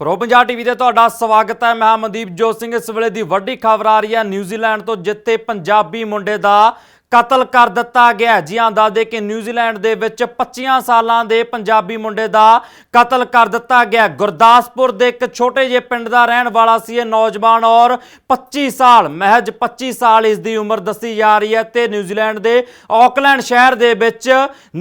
Pro Punjab TV ਤੇ ਤੁਹਾਡਾ ਸਵਾਗਤ ਹੈ। ਮੈਂ ਮਨਦੀਪ ਜੋਤ ਸਿੰਘ। ਇਸ ਵੇਲੇ ਦੀ ਵੱਡੀ ਖਬਰ ਆ ਰਹੀ ਹੈ। ਨਿਊਜ਼ੀਲੈਂਡ ਤੋਂ ਜਿੱਥੇ ਪੰਜਾਬੀ ਮੁੰਡੇ ਦਾ ਕਤਲ ਕਰ ਦਿੱਤਾ ਗਿਆ ਹੈ। ਜੀ ਹਾਂ ਦੱਸਦੇ ਕਿ ਨਿਊਜ਼ੀਲੈਂਡ ਦੇ ਵਿੱਚ 25 ਸਾਲਾਂ ਦੇ ਪੰਜਾਬੀ ਮੁੰਡੇ ਦਾ ਕਤਲ ਕਰ ਦਿੱਤਾ ਗਿਆ ਗੁਰਦਾਸਪੁਰ ਦੇ ਇੱਕ ਛੋਟੇ ਜਿਹੇ ਪਿੰਡ ਦਾ ਰਹਿਣ ਵਾਲਾ ਸੀ ਇਹ ਨੌਜਵਾਨ ਔਰ 25 ਸਾਲ, ਮਹਿਜ 25 ਸਾਲ ਇਸ ਦੀ ਉਮਰ ਦੱਸੀ ਜਾ ਰਹੀ ਹੈ ਤੇ ਨਿਊਜ਼ੀਲੈਂਡ ਦੇ ਆਕਲੈਂਡ ਸ਼ਹਿਰ ਦੇ ਵਿੱਚ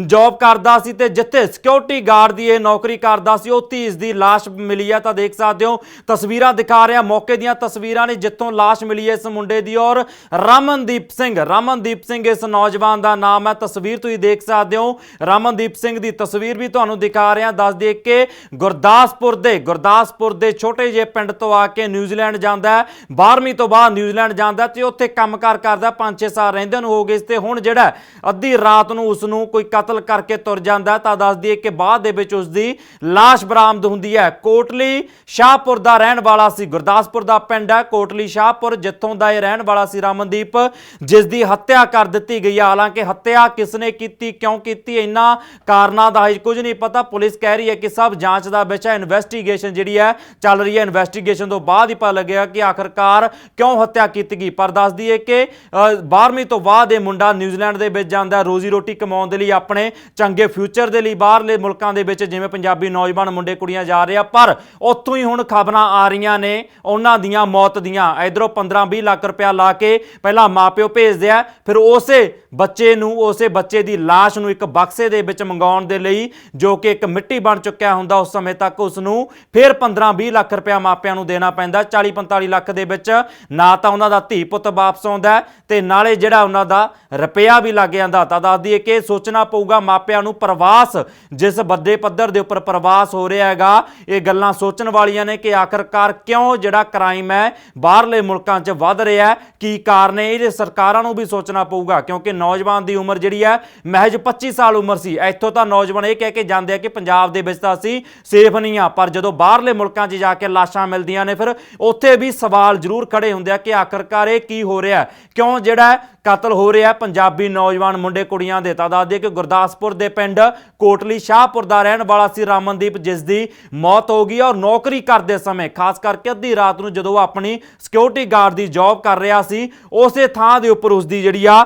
ਜੌਬ ਕਰਦਾ ਸੀ ਤੇ ਜਿੱਥੇ ਸਿਕਿਉਰਿਟੀ ਗਾਰਡ ਦੀ ਇਹ ਨੌਕਰੀ ਕਰਦਾ ਸੀ ਉੱਥੇ ਇਸ ਦੀ ਲਾਸ਼ ਮਿਲੀ ਹੈ ਤਾਂ ਦੇਖ ਸਕਦੇ ਹੋ, ਤਸਵੀਰਾਂ ਦਿਖਾ ਰਿਹਾ, ਮੌਕੇ ਦੀਆਂ ਤਸਵੀਰਾਂ ਨੇ ਜਿੱਥੋਂ ਲਾਸ਼ ਮਿਲੀ ਹੈ ਇਸ ਮੁੰਡੇ ਦੀ ਔਰ ਰਮਨਦੀਪ ਸਿੰਘ ਰਮਨਦੀਪ ਸਿੰਘ ਇਸ ਨੌਜਵਾਨ ਦਾ ਨਾਮ ਹੈ, ਤਸਵੀਰ ਤੁਸੀਂ ਦੇਖ ਸਕਦੇ ਹੋ। ਰਮਨਦੀਪ ਸਿੰਘ ਦੀ ਤਸਵੀਰ ਵੀ ਤੁਹਾਨੂੰ ਦਿਖਾ ਰਿਹਾ ਦੱਸ ਦੇ ਕਿ ਗੁਰਦਾਸਪੁਰ ਦੇ ਗੁਰਦਾਸਪੁਰ ਦੇ ਛੋਟੇ ਜਿਹੇ ਪਿੰਡ ਤੋਂ ਆ ਕੇ ਨਿਊਜ਼ੀਲੈਂਡ ਜਾਂਦਾ ਹੈ। 12ਵੀਂ ਤੋਂ ਬਾਅਦ ਨਿਊਜ਼ੀਲੈਂਡ ਜਾਂਦਾ ਤੇ ਉੱਥੇ ਕੰਮਕਾਰ ਕਰਦਾ 5-6 ਸਾਲ ਰਹਿੰਦੇ ਨੂੰ, ਹੋ ਗਏ ਤੇ। ਹੁਣ ਜਿਹੜਾ ਅੱਧੀ ਰਾਤ ਨੂੰ ਉਸ ਨੂੰ ਕੋਈ ਕਤਲ ਕਰਕੇ ਤੁਰ ਜਾਂਦਾ ਤਾਂ ਦੱਸ ਦਈਏ ਕਿ ਬਾਅਦ ਦੇ ਵਿੱਚ ਉਸ ਦੀ ਲਾਸ਼ ਬਰਾਮਦ ਹੁੰਦੀ ਹੈ। ਕੋਟਲੀ ਸ਼ਾਹਪੁਰ ਦਾ ਰਹਿਣ ਵਾਲਾ ਸੀ। ਗੁਰਦਾਸਪੁਰ ਦਾ ਪਿੰਡ ਹੈ ਕੋਟਲੀ ਸ਼ਾਹਪੁਰ, ਜਿੱਥੋਂ ਦਾ ਇਹ ਰਹਿਣ ਵਾਲਾ ਸੀ ਰਮਨਦੀਪ, ਜਿਸ ਦੀ ਹੱਤਿਆ ਕਰ ਦਿੱਤੀ ਗਈ ਆ। ਹਾਲਾਂਕਿ ਹੱਤਿਆ ਕਿਸਨੇ ਕੀਤੀ ਕਿਉਂ ਕੀਤੀ ਇਹਨਾਂ ਕਾਰਨਾਂ ਦਾ ਹਜੇ ਕੁਝ ਨਹੀਂ ਪਤਾ। ਪੁਲਿਸ ਕਹਿ ਰਹੀ ਹੈ ਕਿ ਸਭ ਜਾਂਚ ਦਾ ਵਿਸ਼ਾ ਇਨਵੈਸਟੀਗੇਸ਼ਨ ਜਿਹੜੀ ਹੈ ਚੱਲ ਰਹੀ ਹੈ। ਇਨਵੈਸਟੀਗੇਸ਼ਨ ਤੋਂ ਬਾਅਦ ਹੀ ਪਤਾ ਲੱਗਿਆ ਕਿ ਆਖਰਕਾਰ ਕਿਉਂ ਹੱਤਿਆ ਕੀਤੀ ਗਈ। ਪਰ ਦੱਸ ਦਈਏ ਕਿ ਅ, 12ਵੀਂ ਤੋਂ ਬਾਅਦ ਇਹ ਮੁੰਡਾ ਨਿਊਜ਼ੀਲੈਂਡ ਦੇ ਵਿੱਚ ਜਾਂਦਾ ਰੋਜ਼ੀ ਰੋਟੀ ਕਮਾਉਣ ਦੇ ਲਈ ਆਪਣੇ ਚੰਗੇ ਫਿਊਚਰ ਦੇ ਲਈ ਬਾਹਰਲੇ ਮੁਲਕਾਂ ਦੇ ਵਿੱਚ ਜਿਵੇਂ ਪੰਜਾਬੀ ਨੌਜਵਾਨ ਮੁੰਡੇ ਕੁੜੀਆਂ ਜਾ ਰਹੇ ਆ। ਪਰ ਉੱਥੋਂ ਹੀ ਹੁਣ ਖਬਰਾਂ ਆ ਰਹੀਆਂ ਨੇ ਉਹਨਾਂ ਦੀਆਂ ਮੌਤ ਦੀਆਂ। ਇਧਰੋਂ 15-20 ਲੱਖ ਰੁਪਇਆ ਲਾ ਕੇ ਪਹਿਲਾਂ ਮਾਪਿਓ ਭੇਜਦੇ ਆ ਫਿਰ ਉਹ ਉਸੇ ਬੱਚੇ ਨੂੰ ਉਸੇ ਬੱਚੇ ਦੀ ਲਾਸ਼ ਨੂੰ ਇੱਕ ਬਕਸੇ ਦੇ ਵਿੱਚ ਮੰਗਾਉਣ ਦੇ ਲਈ ਜੋ ਕਿ ਇੱਕ ਮਿੱਟੀ ਬਣ ਚੁੱਕਿਆ ਹੁੰਦਾ, ਉਸ ਸਮੇਂ ਤੱਕ ਉਸ ਨੂੰ ਫਿਰ 15-20 ਲੱਖ ਰੁਪਇਆ ਮਾਪਿਆਂ ਨੂੰ ਦੇਣਾ ਪੈਂਦਾ 40-45 ਲੱਖ ਦੇ ਵਿੱਚ। ਨਾ ਤਾਂ ਉਹਨਾਂ ਦਾ ਧੀ ਪੁੱਤ ਵਾਪਸ ਆਉਂਦਾ ਹੈ ਤੇ ਨਾਲੇ ਜਿਹੜਾ ਉਹਨਾਂ ਦਾ ਰੁਪਇਆ ਵੀ ਲੱਗ ਜਾਂਦਾ, ਤਾਂ ਦੱਸ ਦਈਏ ਕਿ ਸੋਚਣਾ ਪਊਗਾ ਮਾਪਿਆਂ ਨੂੰ ਪ੍ਰਵਾਸ, ਜਿਸ ਵੱਡੇ ਪੱਧਰ ਦੇ ਉੱਪਰ ਪ੍ਰਵਾਸ ਹੋ ਰਿਹਾ ਹੈਗਾ, ਇਹ ਗੱਲਾਂ ਸੋਚਣ ਵਾਲੀਆਂ ਨੇ ਕਿ ਆਖਰਕਾਰ ਕਿਉਂ ਜਿਹੜਾ ਕ੍ਰਾਈਮ ਹੈ ਬਾਹਰਲੇ ਮੁਲਕਾਂ 'ਚ ਵੱਧ ਰਿਹਾ ਕੀ ਕਾਰਨ ਹੈ ਇਹ ਸਰਕਾਰਾਂ ਨੂੰ ਵੀ ਸੋਚਣਾ ਪਊਗਾ, ਕਿਉਂਕਿ ਨੌਜਵਾਨ ਦੀ ਉਮਰ ਜਿਹੜੀ ਹੈ, ਮਹਿਜ 25 ਸਾਲ ਉਮਰ ਸੀ। ਇੱਥੋਂ ਤਾਂ ਨੌਜਵਾਨ ਇਹ ਕਹਿ ਕੇ ਜਾਂਦੇ ਆ ਕਿ ਪੰਜਾਬ ਦੇ ਵਿੱਚ ਤਾਂ ਅਸੀਂ ਸੇਫ ਨਹੀਂ ਆ, ਪਰ ਜਦੋਂ ਬਾਹਰਲੇ ਮੁਲਕਾਂ 'ਚ ਜਾ ਕੇ ਲਾਸ਼ਾਂ ਮਿਲਦੀਆਂ ਨੇ, ਫਿਰ ਉੱਥੇ ਵੀ ਸਵਾਲ ਜ਼ਰੂਰ ਖੜੇ ਹੁੰਦੇ ਆ ਕਿ ਆਖਰਕਾਰ ਇਹ ਕੀ ਹੋ ਰਿਹਾ ਕਿਉਂ ਜਿਹੜਾ ਕਤਲ ਹੋ ਰਿਹਾ ਪੰਜਾਬੀ ਨੌਜਵਾਨ ਮੁੰਡੇ ਕੁੜੀਆਂ ਦੇ? ਤਾਂ ਦੱਸਦੇ ਕਿ ਗੁਰਦਾਸਪੁਰ ਦੇ ਪਿੰਡ ਕੋਟਲੀ ਸ਼ਾਹਪੁਰ ਦਾ ਰਹਿਣ ਵਾਲਾ ਸੀ ਰਾਮਨਦੀਪ, ਜਿਸ ਦੀ ਮੌਤ ਹੋ ਗਈ ਔਰ ਨੌਕਰੀ ਕਰਦੇ ਸਮੇਂ, ਖਾਸ ਕਰਕੇ ਅੱਧੀ ਰਾਤ ਨੂੰ ਜਦੋਂ ਆਪਣੀ ਸਿਕਿਉਰਿਟੀ ਗਾਰਡ ਦੀ ਜੌਬ ਕਰ ਰਿਹਾ ਸੀ, ਉਸੇ ਥਾਂ ਦੇ ਉੱਪਰ ਉਸ ਦੀ ਜਿਹੜੀ ਆ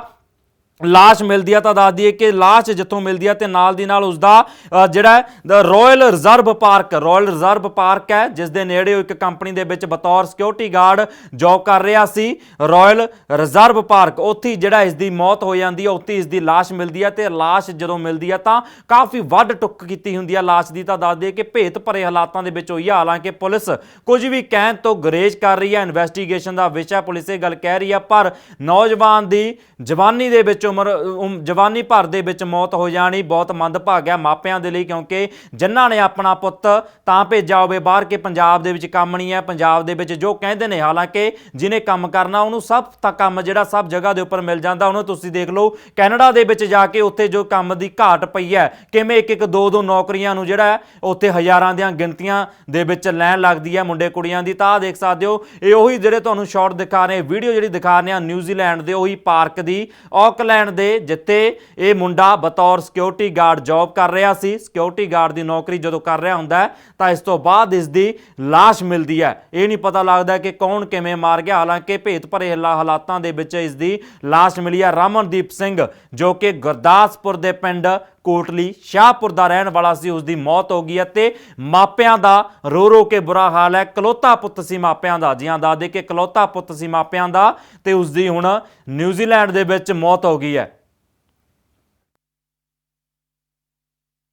ਲਾਸ਼ ਮਿਲਦੀ ਆ ਤਾਂ ਦੱਸ ਦਈਏ ਕਿ ਲਾਸ਼ ਜਿੱਥੋਂ ਮਿਲਦੀ ਆ ਤੇ ਨਾਲ ਦੀ ਨਾਲ ਉਸ ਦਾ ਜਿਹੜਾ royal reserve park royal reserve park ਹੈ, ਜਿਸ ਦੇ ਨੇੜੇ ਉਹ ਇੱਕ ਕੰਪਨੀ ਦੇ ਵਿੱਚ ਬਤੌਰ ਸਿਕਿਉਰਿਟੀ ਗਾਰਡ ਜੌਬ ਕਰ ਰਿਹਾ ਸੀ ਰਾਇਲ ਰਿਜ਼ਰਵ ਪਾਰਕ ਉੱਥੇ ਜਿਹੜਾ ਇਸ ਦੀ ਮੌਤ ਹੋ ਜਾਂਦੀ ਹੈ ਉੱਥੇ ਇਸ ਦੀ ਲਾਸ਼ ਮਿਲਦੀ ਆ ਤੇ ਲਾਸ਼ ਜਦੋਂ ਮਿਲਦੀ ਆ ਤਾਂ ਕਾਫੀ ਵੱਡ ਟੁੱਕ ਕੀਤੀ ਹੁੰਦੀ ਆ ਲਾਸ਼ ਦੀ। ਤਾਂ ਦੱਸ ਦਈਏ ਕਿ ਭੇਤ ਭਰੇ ਹਾਲਾਤਾਂ ਦੇ ਵਿੱਚ ਹੋਈ ਆ। ਹਾਲਾਂਕਿ ਪੁਲਿਸ ਕੁਝ ਵੀ ਕਹਿਣ ਤੋਂ ਗੁਰੇਜ਼ ਕਰ ਰਹੀ ਹੈ ਇਨਵੈਸਟੀਗੇਸ਼ਨ ਦਾ ਵਿਸ਼ਾ ਪੁਲਿਸ ਇਹ ਗੱਲ ਕਹਿ ਰਹੀ ਆ, ਪਰ ਨੌਜਵਾਨ ਦੀ ਜਵਾਨੀ ਦੇ ਵਿੱਚੋਂ ਉਮਰ, ਉਮ- ਜਵਾਨੀ ਭਰ ਦੇ ਵਿੱਚ ਮੌਤ ਹੋ ਜਾਣੀ, ਬਹੁਤ ਮੰਦਭਾਗਿਆ ਮਾਪਿਆਂ ਦੇ ਲਈ ਕਿਉਂਕਿ ਜਿਨ੍ਹਾਂ ਨੇ ਆਪਣਾ ਪੁੱਤ ਤਾਂ ਭੇਜਿਆ ਹੋਵੇ ਬਾਹਰ ਕੇ ਪੰਜਾਬ ਦੇ ਵਿੱਚ ਕੰਮ ਨਹੀਂ ਹੈ, ਪੰਜਾਬ ਦੇ ਵਿੱਚ ਜੋ ਕਹਿੰਦੇ ਨੇ, ਹਾਲਾਂਕਿ ਜਿਹਨੇ ਕੰਮ ਕਰਨਾ, ਉਹਨੂੰ ਸਭ ਤਾਂ ਕੰਮ ਜਿਹੜਾ ਸਭ ਜਗ੍ਹਾ ਦੇ ਉੱਪਰ ਮਿਲ ਜਾਂਦਾ, ਉਹਨੂੰ ਤੁਸੀਂ ਦੇਖ ਲਓ, ਕੈਨੇਡਾ ਦੇ ਵਿੱਚ ਜਾ ਕੇ ਉੱਥੇ ਜੋ ਕੰਮ ਦੀ ਘਾਟ ਪਈ ਹੈ, ਕਿਵੇਂ ਇੱਕ ਇੱਕ ਦੋ ਦੋ ਨੌਕਰੀਆਂ ਨੂੰ ਜਿਹੜਾ ਉੱਥੇ ਹਜ਼ਾਰਾਂ ਦੀਆਂ ਗਿਣਤੀਆਂ ਦੇ ਵਿੱਚ ਲੈਣ ਲੱਗਦੀ ਹੈ ਮੁੰਡੇ ਕੁੜੀਆਂ ਦੀ, ਤਾਂ ਦੇਖ ਸਕਦੇ ਹੋ, ਇਹ ਉਹੀ ਜਿਹੜੇ ਤੁਹਾਨੂੰ ਸ਼ਾਰਟ ਦਿਖਾ ਰਹੇ ਵੀਡੀਓ ਜਿਹੜੀ ਦਿਖਾ ਰਹੇ ਆ ਨਿਊਜ਼ੀਲੈਂਡ ਦੇ ਉਹੀ ਪਾਰਕ ਦੀ ਆਕਲੈਂਡ ਦੇ ਜਿੱਥੇ ਇਹ ਮੁੰਡਾ ਬਤੌਰ ਸਿਕਿਉਰਿਟੀ ਗਾਰਡ ਜੌਬ ਕਰ ਰਿਹਾ ਸੀ। ਸਿਕਿਉਰਿਟੀ ਗਾਰਡ ਦੀ ਨੌਕਰੀ ਜਦੋਂ ਕਰ ਰਿਹਾ ਹੁੰਦਾ ਤਾਂ ਇਸ ਤੋਂ ਬਾਅਦ ਇਸ ਦੀ ਲਾਸ਼ ਮਿਲਦੀ ਹੈ। ਇਹ ਨਹੀਂ ਪਤਾ ਲੱਗਦਾ ਕਿ ਕੌਣ ਕਿਵੇਂ ਮਾਰ ਗਿਆ। ਹਾਲਾਂਕਿ ਭੇਤ ਭਰੇ ਹਾਲਾਤਾਂ ਦੇ ਵਿੱਚ ਇਸ ਦੀ ਲਾਸ਼ ਮਿਲੀ ਹੈ ਰਮਨਦੀਪ ਸਿੰਘ, ਜੋ ਕਿ ਗੁਰਦਾਸਪੁਰ ਦੇ ਪਿੰਡ ਕੋਟਲੀ ਸ਼ਾਹਪੁਰ ਦਾ ਰਹਿਣ ਵਾਲਾ ਸੀ ਉਸ ਦੀ ਮੌਤ ਹੋ ਗਈ ਹੈ ਤੇ ਮਾਪਿਆਂ ਦਾ ਰੋ ਰੋ ਕੇ ਬੁਰਾ ਹਾਲ ਹੈ। ਕਲੋਤਾ ਪੁੱਤ ਸੀ ਮਾਪਿਆਂ ਦਾ, ਜੀਆਂ ਦੱਸਦੇ ਕੇ ਕਲੋਤਾ ਪੁੱਤ ਸੀ ਮਾਪਿਆਂ ਦਾ ਤੇ ਉਸ ਦੀ ਹੁਣ ਨਿਊਜ਼ੀਲੈਂਡ ਦੇ ਵਿੱਚ ਮੌਤ ਹੋ ਗਈ ਹੈ।